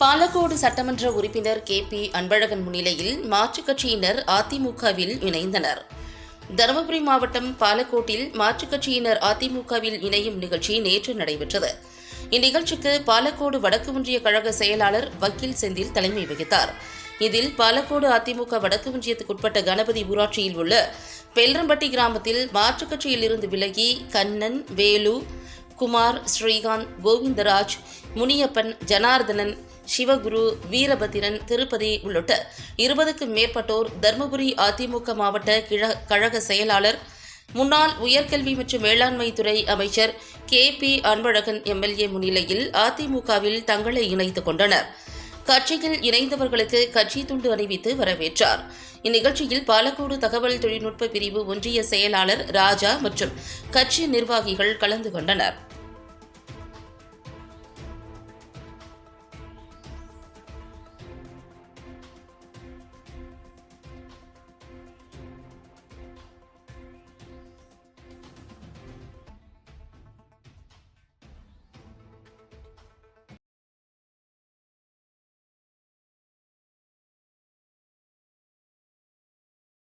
பாலக்கோடு சட்டமன்ற உறுப்பினர் K P Anbazhagan முன்னிலையில் மாற்றுக் கட்சியினர் அதிமுகவில் இணைந்தனர். தருமபுரி மாவட்டம் பாலக்கோட்டில் மாற்றுக் கட்சியினர் அதிமுகவில் இணையும் நிகழ்ச்சி நேற்று நடைபெற்றது. இந்நிகழ்ச்சிக்கு பாலக்கோடு வடக்கு ஒன்றிய கழக செயலாளர் வக்கீல் செந்தில் தலைமை வகித்தார். இதில் பாலக்கோடு அதிமுக வடக்கு ஒன்றியத்துக்குட்பட்ட கணபதி ஊராட்சியில் உள்ள பெல்ரம்பட்டி கிராமத்தில் மாற்றுக் கட்சியிலிருந்து விலகி கண்ணன் வேலு குமார் ஸ்ரீகாந்த் கோவிந்தராஜ் முனியப்பன் ஜனார்தனன் சிவகுரு வீரபத்திரன் திருப்பதி உள்ளிட்ட இருபதுக்கும் மேற்பட்டோர் தர்மபுரி அதிமுக மாவட்ட கிழ கழக செயலாளர் முன்னாள் உயர்கல்வி மற்றும் வேளாண்மை துறை அமைச்சர் கே பி அன்பழகன் எம்எல்ஏ முன்னிலையில் அதிமுகவில் தங்களை இணைத்துக் கொண்டனர். கட்சியில் இணைந்தவர்களுக்கு கட்சி துண்டு அணிவித்து வரவேற்றார். இந்நிகழ்ச்சியில் பாலக்கோடு தகவல் தொழில்நுட்ப பிரிவு ஒன்றிய செயலாளர் ராஜா மற்றும் கட்சி நிர்வாகிகள் கலந்து கொண்டனர்.